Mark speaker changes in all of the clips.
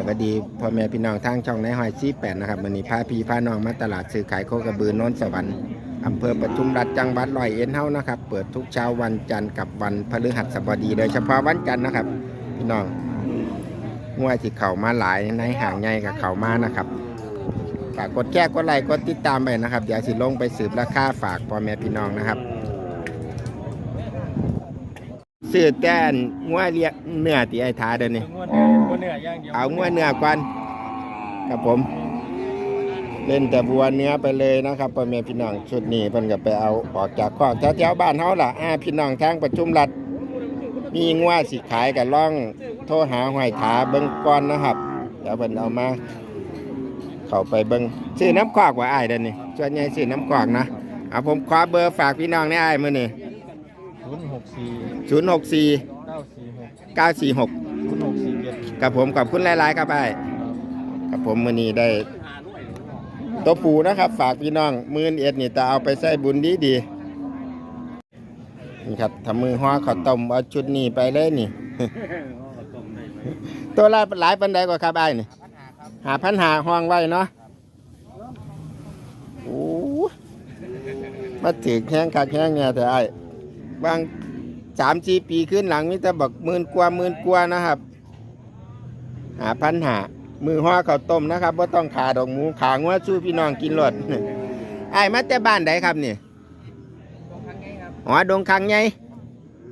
Speaker 1: สวัสดีพ่อแม่พี่น้องทางช่องในหอยซีแปดนะครับวันนี้พาพี่พาน้องมาตลาดซื้อขายโคกระบือโนนสวรรค์อำเภอปทุมรัฐจังหวัดร้อยเอ็ดเฮานะครับ เปิดทุกเช้าวันจันทร์กับวันพฤหัสบดีโดยเฉพาะวันจันทร์นะครับ พี่น้องงวยที่เข่ามาหลายในห่างใหญ่กับเข่ามานะครับฝากกดแชร์กดไลค์กดติดตามไปนะครับเดี๋ยวสิลงไปสืบราคาฝากพ่อแม่พี่น้องนะครับซื้อแต่นงวยเลี้ยงเนื้อที่ไอ้ทาเดินนี่
Speaker 2: งวดงวด เนื้อย่างเดียว
Speaker 1: เอางัวเนื้อก่อนครับผม เล่นแต่บัวเนื้อไปเลยนะครับพ่อแม่พี่น้องชุดนี้เพิ่นก็ไปเอาออกจากคอกแถวๆบ้านเฮาล่ะอ่าพี่น้องทางประชุมรัฐมีงัวสิขายก็ล่องโทรหาห้อยขาเบิ่งก่อนนะครับเดี๋ยวเพิ่นเอามาเข้าไปเบิ่งซื้อน้ำคอกว่าอ้ายเด้อนี่ส่วนใหญ่ซื้อน้ำคอกนะเอาผมขอเบอร์ฝากพี่น้องในอ้ายมื้อนี้
Speaker 2: ศูนย์หกสี่
Speaker 1: 064
Speaker 2: เก้าสี่หก
Speaker 1: 946
Speaker 2: ศูนย์ห กั
Speaker 1: บผมขอบคุณหลาย ๆ ครับไอ้กับผมมือนี้ได้ตัวปูนะครับ ฝากพี่น้องมื่นเอ็ดนี่จะเอาไปใส่บุญดีดีนี่ครับทำมือห่อข้าวต้มเอาชุดนี้ไปเลยนี่ ตัวละหลายปันใดกว่าครับไอ้นี่หาพันหาห้องไว้เนาะโอ้มาถือแข้งขาแข้งเนี่ยแต่ไอ้บางสามสี่ปีขึ้นหลังมีแต่บอกหมื่นกว่าหมื่นกว่านะครับ หาพันหามือห่อข้าวต้มนะครับว่าต้องขาดอกหมูขางัวสู้พี่น้องกินรดไอ้ายมาแต่บ้านใดครับนี่อ๋อดงคังไง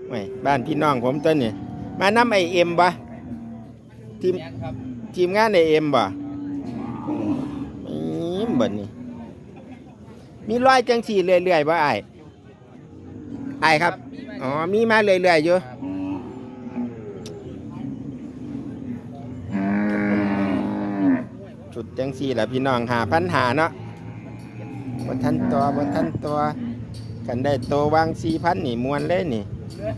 Speaker 1: ไม่บ้านพี่น้องผมตัวนี่มาน้ำไอเอ็มบ่ทีมทีมงานไอเอ็มบ่อีมบัดนี่มีรอยจังสีเรื่อยๆบ่ไอ้ายอ้ายครับ อ๋อ มีมาเรื่อยๆอยู่ จุดจังสี่แหละพี่น้องหาปัญหาเนาะบนทันตัวบนทันตัวกันได้ตัววางสี่พันนี่มวนเลยนี่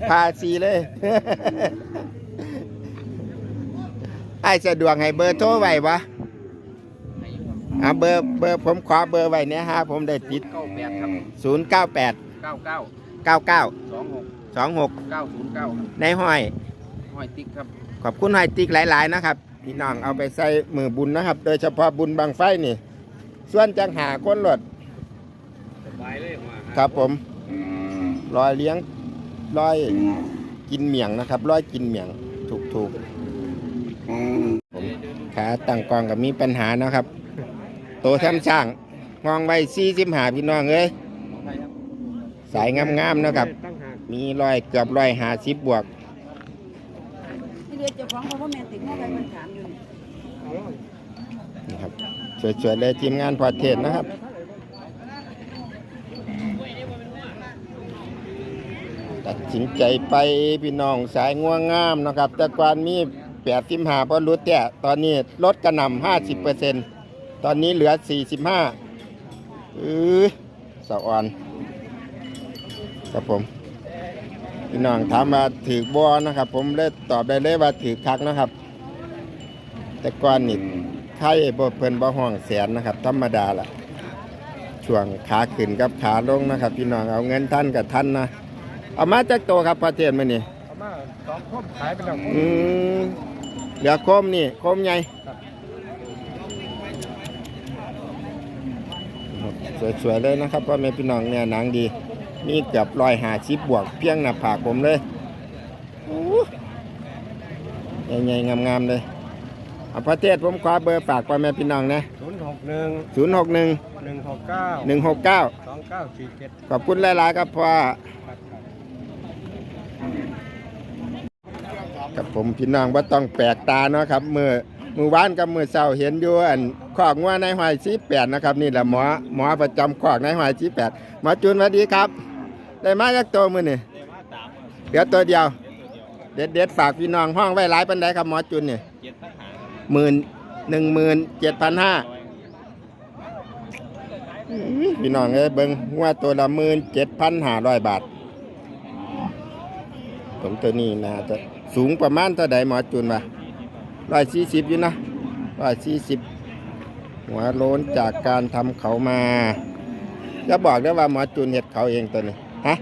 Speaker 1: พาสีเลย ไอ้สะดวกให้เบอร์โทรไว้ปะเอาเบอร์เบอร์ผมขอเบอร์ไว้เนี่ยฮะผมได้ติด
Speaker 2: เก้าแปดครับ
Speaker 1: 0 9 8
Speaker 2: เก้าเก้า
Speaker 1: 9 9
Speaker 2: สองหก
Speaker 1: 2 6
Speaker 2: เก้าศูนย์เก้า
Speaker 1: ในห้อย
Speaker 2: ห้อยติ๊กครับ
Speaker 1: ขอบคุณหอยติ๊กหลาย ๆ นะครับ พี่น้องเอาไปใส่มือบุญนะครับ โดยเฉพาะบุญบางไฟนี่ ส่วนจังหาคนรถ
Speaker 2: สบายเลยว่า
Speaker 1: ครับผมรอยเลี้ยงรอยกินเหมียงนะครับรอยกินเหมียงถูกถูกๆผมขาตั้งกองกับมีปัญหานะครับ โตแทมช่างมองไว้สี่สิบหาพี่น้องเอ้ยสายงามๆนะครับ
Speaker 2: ตั้งหาก
Speaker 1: มีรอยเกือบรอยหาสิบบวก
Speaker 3: ที่ เรียนเจ้าของเขาพ่อแม่ติดห้องใครมันถามอยู่นี่
Speaker 1: นะครับสวยๆเลยทีมงานพอเทศนะครับตัดสินใจไปพี่น้องสายง่วงงามนะครับ แต่ก่อนมีแปดสิบห้าพอรุดแต่ตอนนี้ลดกระหน่ำห้าสิบเปอร์เซ็นตอนนี้เหลือสี่สิบห้าเออสะอ่อนครับผม พี่น้องถามว่าถือบอนะครับ ผมเลยตอบได้เลยว่าถือคักนะครับ แต่ก่อนนี่ไข่บ่เพิ่นบ่ห้องแสนนะครับ ธรรมดาล่ะช่วงขาขึ้นกับขาลงนะครับ พี่น้องเอาเงินท่านกับท่านนะเอามาจากโตครับประเทศมานี่
Speaker 2: เอามาสองคมขายไปแล้ว
Speaker 1: อืมเหลือโคมนี่โคมใหญ่สวยๆเลยนะครับพ่อแม่พี่น้องเนี่ยหนังดี มีเกือบร้อยหาชิบบวกเพียงหน้าผากผมเลยอู้ใหญ่ๆงามๆเลยเอาประเทศผมขอเบอร์ฝากพ่อแม่พี่น้องนะ
Speaker 2: ศูนย์หกหนึ่ง
Speaker 1: ศูนย์หกหนึ่ง
Speaker 2: หนึ่งหกเก้า
Speaker 1: หนึ่งหกเก้า
Speaker 2: สองเก้าสี่เจ็ด
Speaker 1: ขอบคุณหลายๆครับพ่อกับผมพี่น้องว่าต้องแปลกตาเนาะครับมือมือวานกับมือเสาเห็นอยู่อันขอกงัวในหอยสีแปดนะครับ นี่แหละหมอหมอประจำขอกในหอยสีแปดหมอจูนสวัสดีครับ ได้มาจากตัวมือนี่เดี๋ยวตัวเดียว เด็ดเด็ดฝากพี่น้องห้องไว้หลายปันไดครับหมอจูนเนี่
Speaker 2: เจ็ดพันหา
Speaker 1: หมื่นหนึ่งหมื่นเจ็ดพันห้าพี่น้องเอ้ยเบิ้งว่าตัวละหมื่นเจ็ดพันห้าร้อยบาท ผมตัวนี้นะจะสูงประมาณเท่าใดหมอจุนวะร้อยสี่สิบอยู่นะร้อยสี่สิบหัวโล้นจากการทำเขามาจะบอกได้ว่าหมอจุนเห็ดเขาเองตัวนี้ ฮะ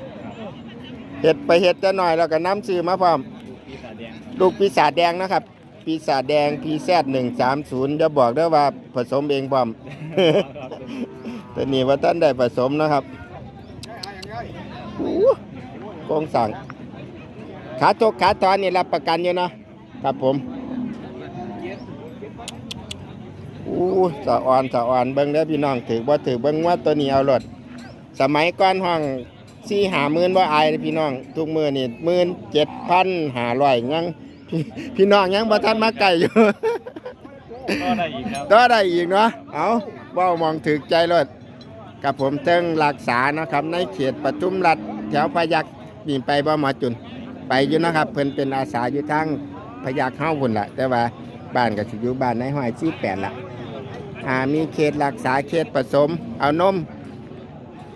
Speaker 1: เห็ดไปเห็ดจะหน่อยแล้วก็น้ำซื้อมาพร้อม
Speaker 2: ปีศาจแดง
Speaker 1: ลูกปีศาจแดงนะครับ ปีศาจแดงพีแซดหนึ่งสามศูนย์จะบอกได้อว่าผสมเองพร้อมแต่นี่ว่าท่านได้ผสมนะครับโอ้โกงสั่งขาทกขาตอนนี่รับประกันอยู่เนาะครับผมอู้สะอ่อนสะอ่อนเบิ้งเด้อพี่น้องถือว่าถือเบิ้งว่าตัวนี้เอารถสมัยก่อนห้อง สี่หาหมื่นว่าอายเด้อพี่น้อง ทุกมือนี่หมื่นเจ็ดพันหาร้อยยังพี่พี่น้องยังบ่ทันมาไก่อยู่
Speaker 2: ก็ได้อีกครับ
Speaker 1: ก็ได้อีกเนาะเอาเว้ามองถึกใจรถกับผมเติ้งรักษานะครับ ในเขตปทุมรัฐแถวพยักนี่ไปบ่หมาจุน ไปอยู่นะครับเพิ่นเป็นอาสาอยู่ทางพยักเฮ้าพุ่นละแต่ว่าบ้านก็สิอยู่บ้านในห้อยชี้แปดละอ่ามีเขตรักษาเขตผสม เอานม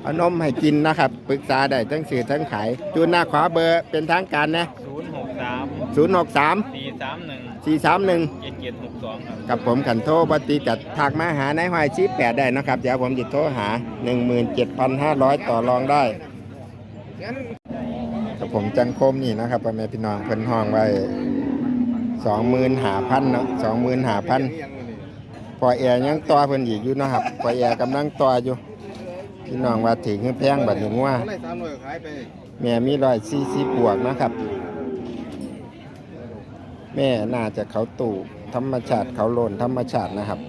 Speaker 1: เอานมให้กินนะครับปรึกษาได้ทั้งสื่อทั้งขายจูนหน้าขวาเบอร์เป็นทางการนะ
Speaker 2: ศูนย์หกสาม
Speaker 1: 063
Speaker 2: สี่สามหนึ่ง
Speaker 1: 431
Speaker 2: เจ็ดเจ็ดหกสองครับ
Speaker 1: กับผมขันโทรปฏิจัดทักมาหาในหอยชีแปดได้นะครับ เดี๋ยวผมจะโทรหา 17,500 ต่อรองได้กับผมจังคมนี่นะครับพ่อแม่พี่น้องเพิ่นห้องไว้25,000เนาะ25,000 พอแอร์ยังต่อเพิ่นอีกอยู่เนาะครับพอแอร์กำลังต่ออยู่ พี่น้องว่าถึงคือแพงบัดนี้ว่า
Speaker 2: ได้สามร้อยขายไป
Speaker 1: แม่มีร้อยสี่สิบบวกนะครับ แม่น่าจะเขาตู่ธรรมชาติเขาโลนธรรมชาตินะครับ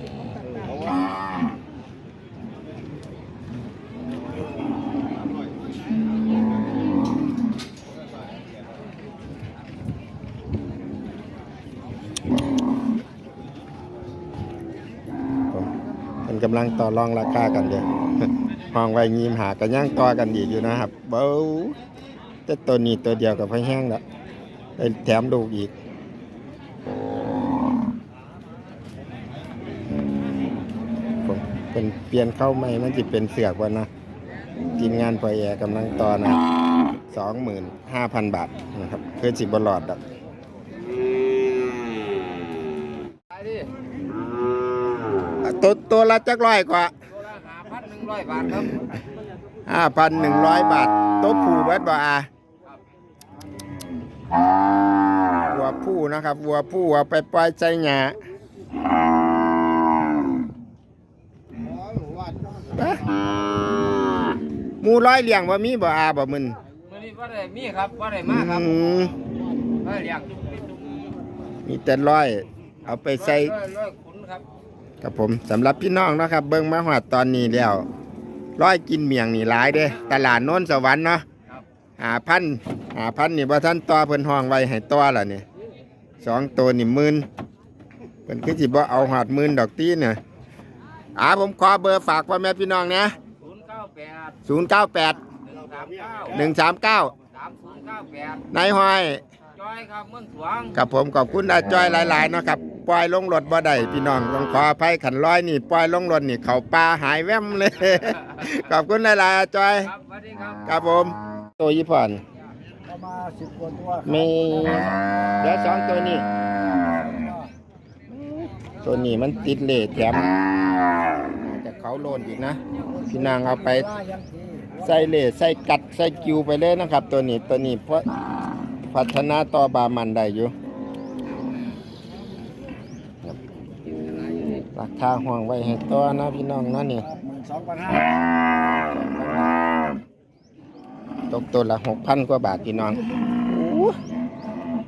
Speaker 1: ลังต่อรองราคากันเดียวห้องไว้ยีมหากันย่างต่อกันอีกอยู่นะครับเบ้าแต่ตัวนี้ตัวเดียวกับพะแห้งแล้วได้แถมลูกอีกผมเป็นเปลี่ยนเข้าใหม่มันจะเป็นเสือกวันนะทีมงานพอแอร์กำลังต่อนะสองหมื่นห้าพันบาทนะครับเพื่อสิบหลลอดอะ
Speaker 2: ขายดิ
Speaker 1: ตัวตัวละจักร้อยกว่า
Speaker 2: ตัวละหาพันหนึ่งร้อยบาทครับ
Speaker 1: ห้าพันหนึ่งร้อยบาทตัวผู้เบิดบ่อาวัวผู้นะครับ วัวผู้เอาไปปล่อยใจหยาเอ๊ะหมูร้อยเลี้ยงว่ามีบ่อาบ่มึน
Speaker 2: มื่อนี้ว่าได้มีครับว่าได้มาครับ
Speaker 1: อืม
Speaker 2: ว่าเรียก
Speaker 1: มีแต่ร้อย เอาไปใส่
Speaker 2: ร้อยร้อยขุนครับ
Speaker 1: กับผมสำหรับพี่น้องนะครับ เบิ่งมาหอดตอนนี้แล้วร้อยกินเมียงนี่หลายเด้ ตลาดโน้นสวรรค์เนาะ
Speaker 2: ครับ
Speaker 1: หาพันหาพันนี่บ่ท่านต่อเพิ่นห้องไว้ให้ต่อล่ะนี่สองตัวนี่หมื่นเพิ่นคือสิบ่เอาหอดหมื่นดอกตีเนี่ยอ่าผมขอเบอร์ฝากพ่อแม่พี่น้องนะ
Speaker 2: ศูนย์เก้าแปด
Speaker 1: 098
Speaker 2: หนึ่งสามเก้า
Speaker 1: 139
Speaker 2: สามศูนย์เก้าแปด
Speaker 1: นายห้อย
Speaker 2: จอยครับเมืองสวง
Speaker 1: กับผมขอบคุณอาจอยหลายๆเนาะครับ ปล่อยลงรถบ่ได้พี่น้องต้องขออภัยขันร้อยนี่ปล่อยลงรถนี่เขาปลาหายแว่มเลย ขอบคุณหลายๆอาจอย
Speaker 2: ครับสวัสดีครับ
Speaker 1: ครับผมตัวญี่ปุ่น
Speaker 2: ประมาณสิบกว่าตัว
Speaker 1: มีเดี๋ยวสองตัวนี้ ตัวนี้มันติดเลทแถมน่าจะเขาโลนอีกนะ พี่นางเอาไปใส่เลทใส่กัดใส่กิวไปเลยนะครับ ตัวนี้ตัวนี้เพราะพัฒนาต่อบามันได้อยู่ครับรา คาห่วงไว้ให้ตัวนะพี่น้องนะนี่
Speaker 2: สองพันห้า
Speaker 1: ตกตัวละหกพันกว่าบาทพี่น้อง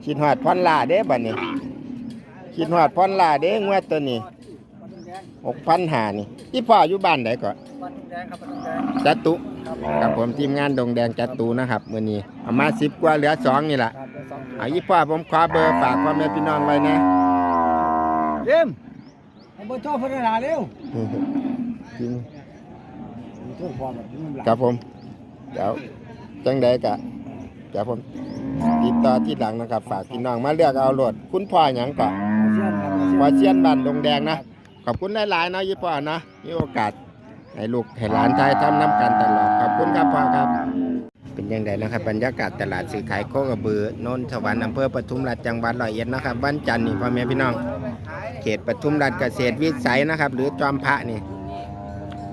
Speaker 1: คิดหอดพอนลาเด้บัดนี้คิดหอดพอนลาเด้งวดตัวนี้หกพันหานี่ที่พ่ออยู่บ้านไหนก่อน
Speaker 2: ปันแดงครับปันแดง
Speaker 1: จัตุกับผมทีมงานดงแดงจัตุนะครับมื้อนี้เอามาสิบกว่าเหลือสองนี่แหละ
Speaker 2: เอง
Speaker 1: เอายี่พ่อผมขอเบอร์ฝากพ่อแม่พี่น้องไว้นะ
Speaker 2: เยี่ยม ผมไปชอบพัฒนาเร็ว
Speaker 1: จริง
Speaker 2: ทุกความแบบนี้มันหลั
Speaker 1: ครับผม เดี๋ยวจังใดกะเดี๋ยวผมติดต่อที่หลังนะครับ ฝากพี่น้องมาเลือกเอารถคุณพ่อหยังก่อน
Speaker 2: เชื่อมครับ
Speaker 1: พอเชียนบ้านดงแดงนะ ขอบคุณหลายๆเนาะยี่พ่อนะมีโอกาสให้ลูกให้หลานชายทำน้ำกันตลอด ขอบคุณครับพ่อครับ เป็นยังไงนะครับบรรยากาศตลาดซื้อขายโคกระบือนนทสวรรค์อำเภอปทุมราชจังหวัดร้อยเอ็ดนะครับวันจันทร์นี่พ่อแม่พี่น้อง เขตปทุมราชเกษตรวิสัยนะครับ หรือจอมพระนี่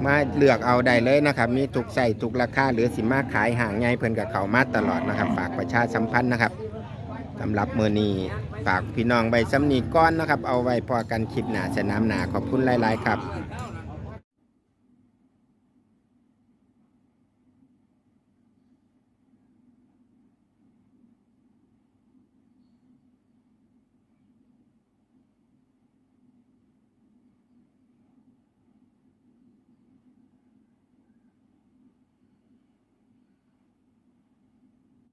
Speaker 1: มาเลือกเอาได้เลยนะครับ มีถูกใส่ถูกราคาหรือสิมาขายห่างไงเพิ่นกับเขามาตลอดนะครับ ฝากประชาสัมพันธ์นะครับสำหรับมือนี้ฝากพี่น้องใบซ้ำนีก้อนนะครับ เอาไว้พอกันคลิปหนาสนามหนาขอบคุณหลาย ๆ ครับ